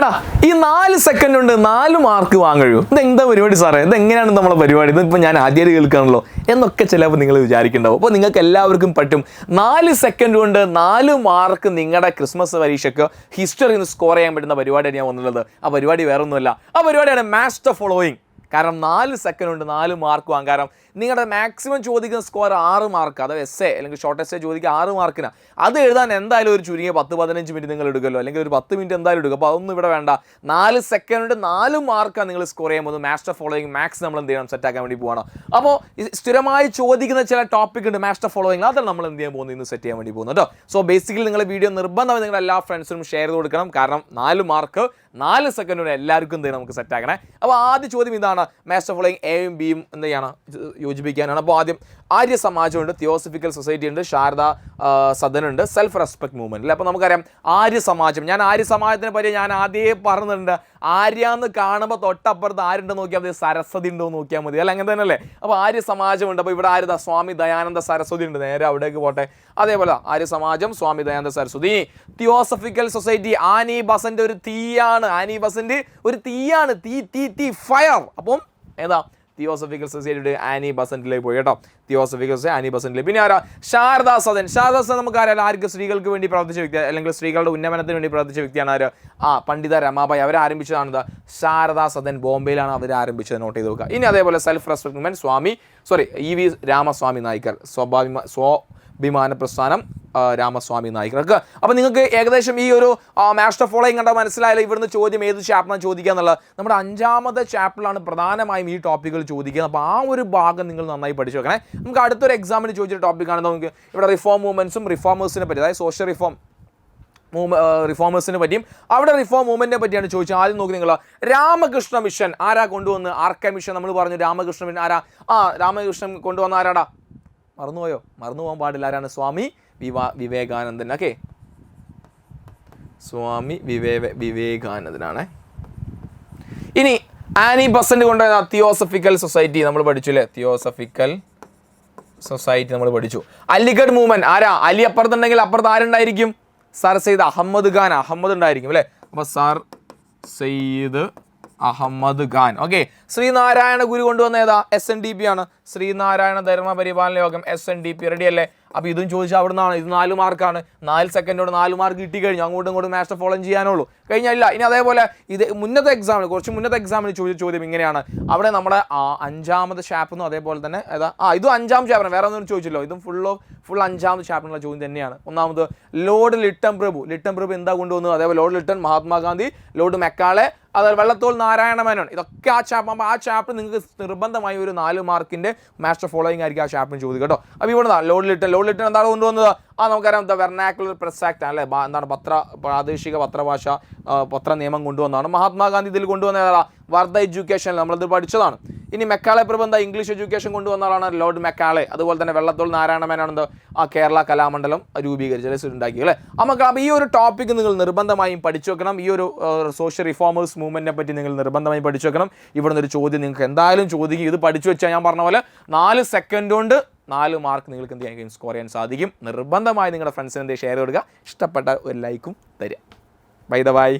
എടാ ഈ നാല് സെക്കൻഡ് കൊണ്ട് നാല് മാർക്ക് വാങ്ങഴൂ ഇത് എന്താ പരിപാടി സാറേ? ഇത് എങ്ങനെയാണ് നമ്മളെ പരിപാടി? ഇതിപ്പോൾ ഞാൻ ആദ്യമായിട്ട് കേൾക്കുകയാണല്ലോ എന്നൊക്കെ ചിലപ്പോൾ നിങ്ങൾ വിചാരിക്കുന്നുണ്ടാവും. അപ്പോൾ നിങ്ങൾക്ക് എല്ലാവർക്കും പറ്റും. നാല് സെക്കൻഡ് കൊണ്ട് നാല് മാർക്ക് നിങ്ങളുടെ ക്രിസ്മസ് പരീക്ഷയ്ക്ക് ഹിസ്റ്ററിയിൽ സ്കോർ ചെയ്യാൻ പറ്റുന്ന പരിപാടിയാണ് ഞാൻ വന്നുള്ളത് ആ പരിപാടി വേറൊന്നുമല്ല. ആ പരിപാടിയാണ് മാസ്റ്റർ ഫോളോയിങ് കാരണം നാല് സെക്കൻഡ് ഉണ്ട് നാല് മാർക്ക് കാരണം നിങ്ങളുടെ മാക്സിമം ചോദിക്കുന്ന സ്കോർ ആറ് മാർക്ക് അതായത് എസ് എ അല്ലെങ്കിൽ ഷോർട്ട് എസ് എ ചോദിക്കുക ആറ് മാർക്കിനാണ് അത് എഴുതാൻ എന്തായാലും ഒരു ചുരുങ്ങിയ പത്ത് പതിനഞ്ച് മിനിറ്റ് നിങ്ങൾ എടുക്കുമല്ലോ. അല്ലെങ്കിൽ ഒരു പത്ത് മിനിറ്റ് എന്തായാലും എടുക്കും. അപ്പോൾ അതൊന്നും ഇവിടെ വേണ്ട. നാല് സെക്കൻഡ് ഉണ്ട് നാല് മാർക്കാണ് നിങ്ങൾ സ്കോർ ചെയ്യുമ്പോൾ മാസ്റ്റർ ഫോളോയിങ് മാക്സ് നമ്മൾ എന്ത് ചെയ്യണം? സെറ്റ് ആക്കാൻ വേണ്ടി പോകണം അപ്പോൾ സ്ഥിരമായി ചോദിക്കുന്ന ചില ടോപ്പിക് ഉണ്ട് മാസ്റ്റർ ഫോളോയിങ് അതാണ് നമ്മൾ എന്ത് ചെയ്യാൻ പോകുന്നത്? ഇന്ന് സെറ്റ് ചെയ്യാൻ വേണ്ടി പോകുന്നത് കേട്ടോ. സോ ബേസിക്കലി നിങ്ങൾ വീഡിയോ നിർബന്ധമായി നിങ്ങളുടെ എല്ലാ ഫ്രണ്ട്സിനും ഷെയർ ചെയ്ത് കൊടുക്കണം. കാരണം നാല് മാർക്ക് നാല് സെക്കൻഡ് എല്ലാവർക്കും എന്ത് നമുക്ക് സെറ്റ് ആക്കണേ. അപ്പോൾ ആദ്യ ചോദ്യം ഇതാണ്. മാസ്റ്റർ ഫോളോയിങ് എയും ബിയും എന്ത് ചെയ്യാണ്? യോജിപ്പിക്കാനാണ്. അപ്പോൾ ആദ്യം ആര്യ സമാജമുണ്ട് തിയോസഫിക്കൽ സൊസൈറ്റി ഉണ്ട് ശാരദ സദനുണ്ട് സെൽഫ് റെസ്പെക്ട് മൂവ്മെന്റ് അല്ലേ? അപ്പോൾ നമുക്കറിയാം ആര്യ സമാജം ഞാൻ ആര്യ സമാജത്തിനെ പറ്റി ഞാൻ ആദ്യമേ പറഞ്ഞിട്ടുണ്ട്. ആര്യ എന്ന് കാണുമ്പോൾ തൊട്ടപ്പുറത്ത് ആരുണ്ട് നോക്കിയാൽ മതി? സരസ്വതി ഉണ്ടോ നോക്കിയാൽ മതി. അല്ല? അങ്ങനെ തന്നെ അല്ലേ അപ്പോൾ ആര്യ സമാജമുണ്ട് അപ്പോൾ ഇവിടെ ആര്യതാ സ്വാമി ദയാനന്ദ സരസ്വതി ഉണ്ട്. നേരെ അവിടേക്ക് പോട്ടെ. അതേപോലെ Arya Samaj Swami Dayananda Saraswati. Theosophical society Annie ബസന്റെ ഒരു തീയാണ്. ആനി ബസന്റെ ഒരു തീയാണ്. തീ തീ തീ ഫയർ. അപ്പം ഏതാ? തിയോസഫിക്കൽ സൊസൈറ്റിയുടെ ആനി ബസന്റിലേക്ക് പോയി കേട്ടോ. തിയോസഫിക്കൽ സൊസൈറ്റി ആനി ബസന്റിലേക്ക്. പിന്നെ ആരാ? ശാരദാ സദൻ. ശാരദാ സദൻ നമുക്ക് അറിയാം ആർക്ക് സ്ത്രീകൾക്ക് വേണ്ടി പ്രവർത്തിച്ച വ്യക്തി അല്ലെങ്കിൽ സ്ത്രീകളുടെ ഉന്നമനത്തിന് വേണ്ടി പ്രവർത്തിച്ച വ്യക്തിയാണ് ആര്? ആ പണ്ഡിത രമാബായി. ആരംഭിച്ചതാണ് ശാരദാ സദൻ ബോംബെയിലാണ് അവർ ആരംഭിച്ചത്. നോട്ട് ചെയ്ത് നോക്കുക ഇനി അതേപോലെ self respect movement Swami sorry E V Ramaswamy Naicker സ്വാഭാവിക സ്വാഭിമാന പ്രസ്ഥാനം. രാമസ്വാമി നായിക്കർക്ക് അപ്പോൾ നിങ്ങൾക്ക് ഏകദേശം ഈ ഒരു മാസ്റ്റർ ഫോളോയിങ് കണ്ടാൽ മനസ്സിലായാലും ഇവിടുന്ന് ചോദ്യം ഏത് ചാപ്റ്ററാണ് ചോദിക്കുക എന്നുള്ളത്. നമ്മുടെ അഞ്ചാമത്തെ ചാപ്റ്ററിലാണ് പ്രധാനമായും ഈ ടോപ്പിക്കുകൾ ചോദിക്കുക. അപ്പോൾ ആ ഒരു ഭാഗം നിങ്ങൾ നന്നായി പഠിച്ചു വെക്കണേ. നമുക്ക് അടുത്തൊരു എക്സാമിന് ചോദിച്ച ടോപ്പിക്കാണ് നമുക്ക് ഇവിടെ റിഫോം മൂവ്മെന്റ്സും റിഫോമേഴ്സിനെ പറ്റി അതായത് സോഷ്യൽ റിഫോം മൂവ് റിഫോമേഴ്സിനെ പറ്റിയും അവിടെ റിഫോം മൂവ്മെന്റിനെ പറ്റിയാണ് ചോദിച്ചത്. ആദ്യം നോക്കി നിങ്ങൾ രാമകൃഷ്ണ മിഷൻ ആരാ കൊണ്ടുവന്ന്? ആർക്കെ മിഷൻ നമ്മൾ പറഞ്ഞു രാമകൃഷ്ണ മിഷൻ ആരാ? ആ രാമകൃഷ്ണൻ കൊണ്ടുവന്ന ആരാടാ? മറന്നുപോയോ? മറന്നു പോകാൻ പാടില്ല. ആരാണ്? സ്വാമി വിവാ വിവേകാനന്ദൻ ഓക്കെ സ്വാമി വിവേ വിവേകാനന്ദനാണ്. ഇനി ആനി ബസന്റ് കൊണ്ടുവന്ന തിയോസഫിക്കൽ സൊസൈറ്റി നമ്മൾ പഠിച്ചു അല്ലേ? തിയോസഫിക്കൽ സൊസൈറ്റി നമ്മൾ പഠിച്ചു. അലിഗഡ് മൂവ്മെന്റ് ആരാ? അലി അപ്പുറത്തുണ്ടെങ്കിൽ അപ്പുറത്ത് ആരുണ്ടായിരിക്കും? സർ സെയ്ദ് അഹമ്മദ് ഖാൻ അഹമ്മദ് ഉണ്ടായിരിക്കും അല്ലേ? അപ്പൊ സർ സെയ്ദ് അഹമ്മദ് ഖാൻ. ഓക്കെ ശ്രീനാരായണ ഗുരു കൊണ്ടുവന്ന ഏതാ? എസ് എൻ ഡി പി ആണ്. Sreenarayana Dharma Paripalana Yogam S N D P ready അല്ലേ? അപ്പോൾ ഇതും ചോദിച്ചാൽ അവിടെ നിന്നാണ് ഇത് നാല് മാർക്കാണ്. നാല് സെക്കൻഡോട് നാല് മാർക്ക് കിട്ടി കഴിഞ്ഞു അങ്ങോട്ടും ഇങ്ങോട്ടും മാസ്റ്റർ ഫോളോ ചെയ്യാനുള്ളൂ. കഴിഞ്ഞില്ല. ഇനി അതേപോലെ ഇത് മുന്നത്തെ എക്സാമിന് കുറച്ച് മുന്നത്തെ എക്സാമിന് ചോദിച്ച ചോദ്യം ഇങ്ങനെയാണ്. അവിടെ നമ്മുടെ അഞ്ചാമത് ഷാപ്പെന്നും അതേപോലെ തന്നെ ഏതാ? ആ ഇതും അഞ്ചാം ചാപ്റ്റർ വേറെ ഒന്നും ചോദിച്ചല്ലോ. ഇതും ഫുൾ ഓഫ് ഫുൾ അഞ്ചാമത് ചാപ്റ്ററിനുള്ള ചോദ്യം തന്നെയാണ്. ഒന്നാമത് ലോർഡ് ലിട്ടൻ പ്രഭു ലിട്ടൻ പ്രഭു എന്താ കൊണ്ടുവന്നത്? അതേപോലെ Lord Lytton Mahatma Gandhi Lord Macaulay അതായത് വെള്ളത്തോൾ നാരായണ മേനോൻ. ഇതൊക്കെ ആ ചാപ്പ് അപ്പോൾ ആ ചാപ്റ്റർ നിങ്ങൾക്ക് നിർബന്ധമായി ഒരു നാല് മാർക്കിന്റെ മാസ്റ്റർ ഫോളോയിങ് ആയിരിക്കും ആ ചാപ്പിന് ചോദിക്കും കേട്ടോ. അപ്പോൾ ഇവിടെ ലോഡ് ലിട്ടൻ ലോഡ് ലിട്ടൻ എന്താണ് കൊണ്ടുവന്നത്? ആ നമുക്കറിയാം ദ വെർണാക്കുലർ പ്രസ് ആക്ട് അല്ലേ? എന്താണ് പത്ര പ്രാദേശിക പത്രഭാഷ പത്ര നിയമം കൊണ്ടുവന്നതാണ്. മഹാത്മാഗാന്ധി ഇതിൽ കൊണ്ടുവന്ന വർദ്ധ എഡ്യൂക്കേഷൻ നമ്മളിത് പഠിച്ചതാണ്. ഇനി മെക്കാളെ പ്രബന്ധ ഇംഗ്ലീഷ് എഡ്യൂക്കേഷൻ കൊണ്ടുവന്ന ആളാണ് ലോർഡ് മെക്കാളെ. അതുപോലെ തന്നെ വെള്ളത്തോൾ നാരായണ മേനോൻ ആ കേരള കലാമണ്ഡലം രൂപീകരിച്ചത് ഉണ്ടാക്കി അല്ലേ? നമുക്ക് അപ്പോൾ ഈ ഒരു ടോപ്പിക്ക് നിങ്ങൾ നിർബന്ധമായും പഠിച്ചു വെക്കണം. ഈ ഒരു സോഷ്യൽ റിഫോമേഴ്സ് മൂവ്മെന്റിനെ പറ്റി നിങ്ങൾ നിർബന്ധമായും പഠിച്ചു വെക്കണം. ഇവിടെ നിന്നൊരു ചോദ്യം നിങ്ങൾക്ക് എന്തായാലും ചോദിക്കും. ഇത് പഠിച്ചു വെച്ചാൽ ഞാൻ പറഞ്ഞ പോലെ നാല് സെക്കൻഡ് കൊണ്ട് നാല് മാർക്ക് നിങ്ങൾക്ക് എന്ത് ചെയ്യാൻ സ്കോർ ചെയ്യാൻ സാധിക്കും. നിർബന്ധമായി നിങ്ങളുടെ ഫ്രണ്ട്സിന് ഷെയർ കൊടുക്കുക. ഇഷ്ടപ്പെട്ട ഒരു ലൈക്കും തരിക. By the by